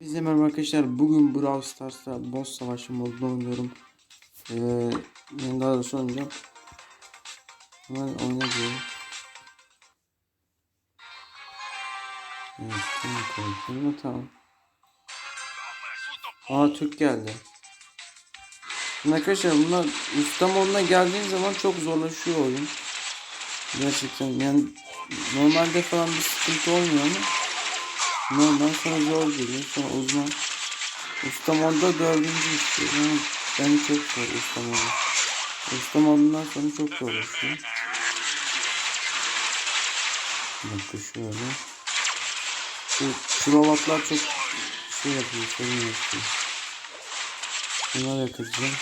Bizle merhaba arkadaşlar. Bugün Brawl Stars'ta boss savaşı modunda oynuyorum. Ee, yani daha doğrusu oynayacağım. Hemen oyna diyorum. Evet, tamam, tamam, tamam. Aa Türk geldi. Şimdi arkadaşlar bunlar usta moduna geldiğin zaman çok zorlaşıyor oyun. Gerçekten yani normalde falan bir sıkıntı olmuyor ama Normal sonra zor geliyor. Sonra uzman. Usta modda dördüncü. Yani ben çok zor usta modu. Usta modundan sonra çok zorlaşıyor. Bir dakika şöyle. Şu, robotlar çok şey yapıyor. Sorun yapıyor. Bunları yakacağım.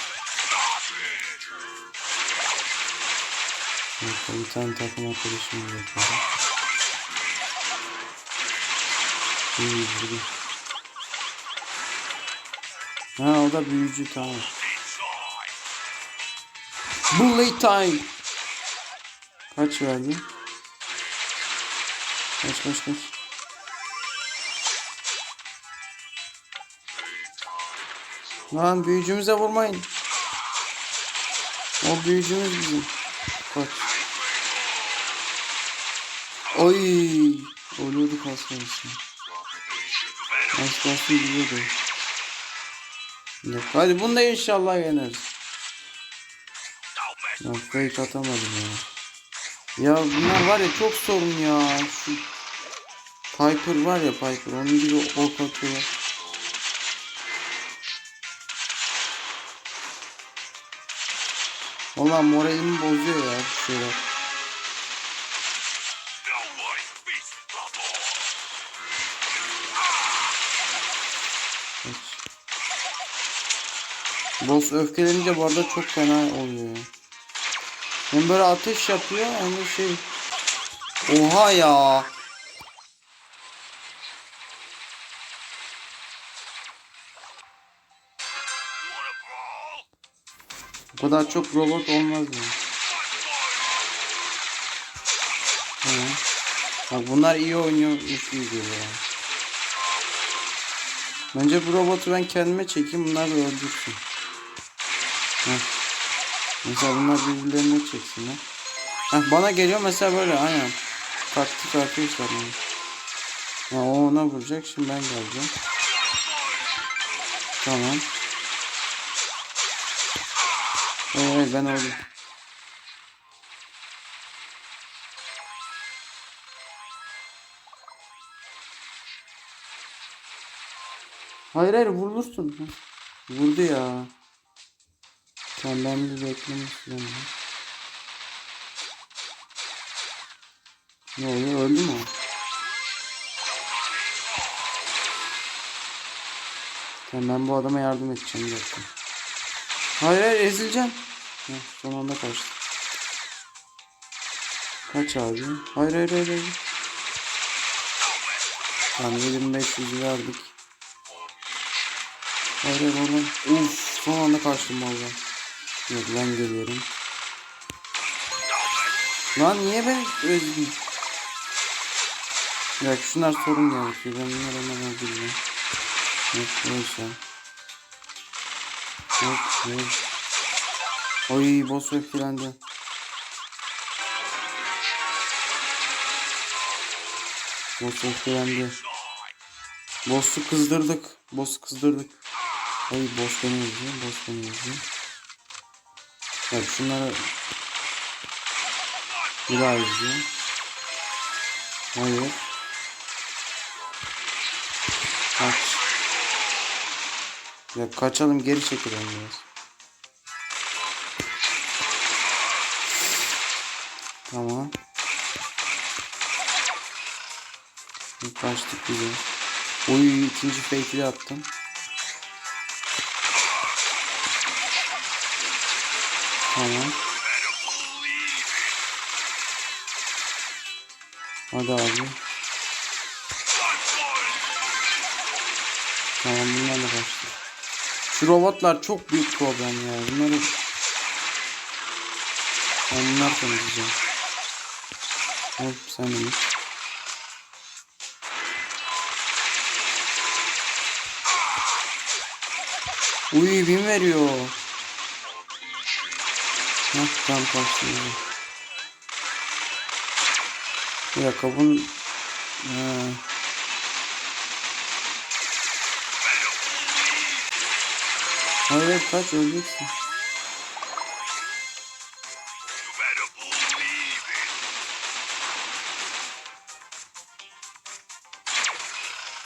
Evet, bir tane takım arkadaşım yapıyorum. Vurdu. Ha o da büyücü tamam. Bullet time. Kaç verdi? Kaç kaç kaç. Lan büyücümüze vurmayın. O büyücümüz bizim. Kaç. Oy. Ölüyorduk aslında. Az kalsın gidiyordu. Yok, hadi bunu da inşallah yeneriz. Ya fake atamadım ya. Ya bunlar var ya çok sorun ya. Şu Piper var ya Piper onun gibi ok atıyorlar. Valla moralimi bozuyor ya Boss öfkelenince bu arada çok fena oluyor. Hem böyle ateş yapıyor hem de şey. Oha ya. Bu kadar çok robot olmaz mı? Bak bunlar iyi gibi geliyor. yani. Bence bu robotu ben kendime çekeyim bunlar da öldürsün. Heh. Mesela bunlar birbirlerine çeksinler. Heh, bana geliyor mesela böyle aynen. Taktik arkadaşlar yani. Ha, o ona vuracak şimdi ben geleceğim. Tamam. Evet ben öldüm. Hayır hayır vurursun. Heh. Vurdu ya. Tamam ben bir beklemek istiyorum. ya. Ne oluyor öldü mü? Tamam ben bu adama yardım edeceğim dakika. Hayır hayır ezileceğim. Heh, son anda kaçtı. Kaç abi? Hayır hayır hayır. hayır. Tamam 7500 verdik. Hayır oradan. Uf son anda kaçtım valla. Yok ben geliyorum. Lan niye ben özgür? Ya şunlar sorun yaratıyor. Ben bunları hemen öldüreceğim. Yok neyse. Yok yok. Oy boss öfkelendi. Boss öfkelendi. Boss'u kızdırdık. Boss'u kızdırdık. Ay boss beni izliyor. Boss beni izliyor. Bak şunları daha izliyor. Hayır. Kaç. Ya kaçalım geri çekilelim biraz. Tamam. Kaçtık güzel. Oy ikinci fake'i attım. Tamam. Hadi abi. Tamam bunlarla başladık. Şu robotlar çok büyük problem ya. Bunları bunlar temizleyeceğim. Hop sen de git. Uy bin veriyor. Tam kaçtı. Bir dakika bunun... Ha. Hayır kaç öleceksin.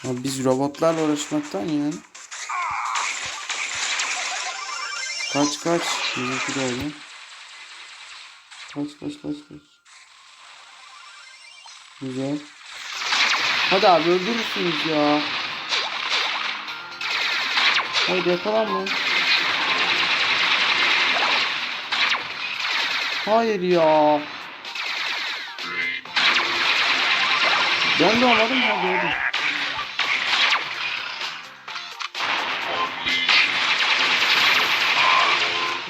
Abi biz robotlarla uğraşmaktan yani. Kaç kaç. Bizimki de öyle. Kaç kaç kaç kaç. Güzel. Hadi abi öldürürsünüz ya. Haydi yakalanmayın. Hayır ya. Ben de olmadım ha gördüm.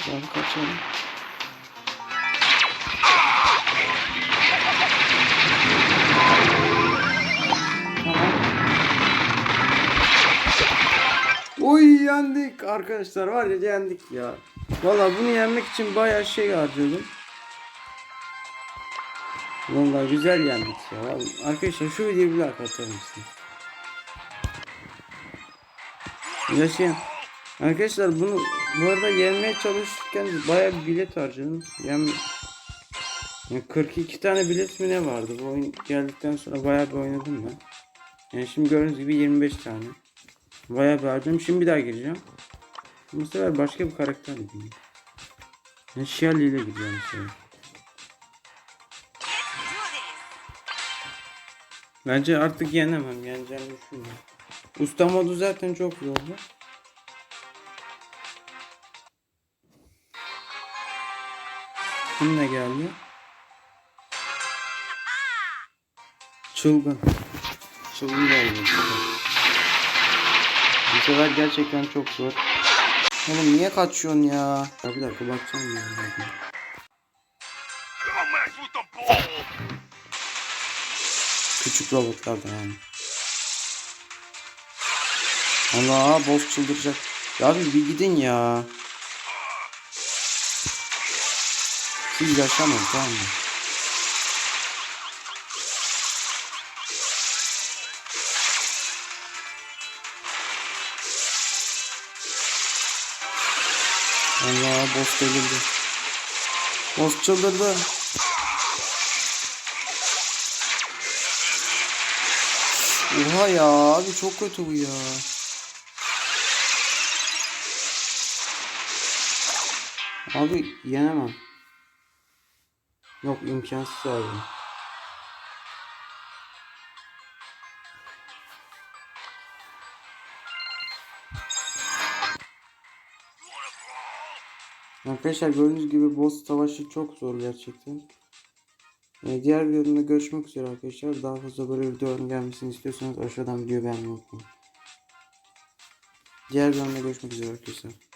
Abi kaçalım. Oy yendik arkadaşlar var ya yendik ya. Valla bunu yenmek için bayağı şey harcadım. Valla güzel yendik ya. Arkadaşlar şu videoyu bir like atar mısın? Yaşayan. Arkadaşlar bunu bu arada yenmeye çalışırken bayağı bir bilet harcadım. Yani, yani 42 tane bilet mi ne vardı? Bu oyun geldikten sonra bayağı bir oynadım ben. Yani şimdi gördüğünüz gibi 25 tane. Bayağı bir harcadım. Şimdi bir daha gireceğim. Bu sefer başka bir karakterle gireyim. Yani Shelly ile gidiyorum mesela. Bence artık yenemem. Yeneceğimi düşünmüyorum. Usta modu zaten çok zordu. Kim ne geldi? Çılgın. Çılgın geldi. Bu sefer gerçekten çok zor. Oğlum niye kaçıyorsun ya? Ya bir dakika bakacağım ya. Küçük robotlardan yani. Allah boss çıldıracak. Ya abi bir gidin ya. Siz yaşamayın tamam mı? Allah boss delirdi. Boss çıldırdı. Oha ya abi çok kötü bu ya. Abi yenemem. Yok imkansız abi. Arkadaşlar gördüğünüz gibi boss savaşı çok zor gerçekten. Ee, diğer videomda görüşmek üzere arkadaşlar. Daha fazla böyle videoların gelmesini istiyorsanız aşağıdan video beğenmeyi unutmayın. Diğer videomda görüşmek üzere arkadaşlar.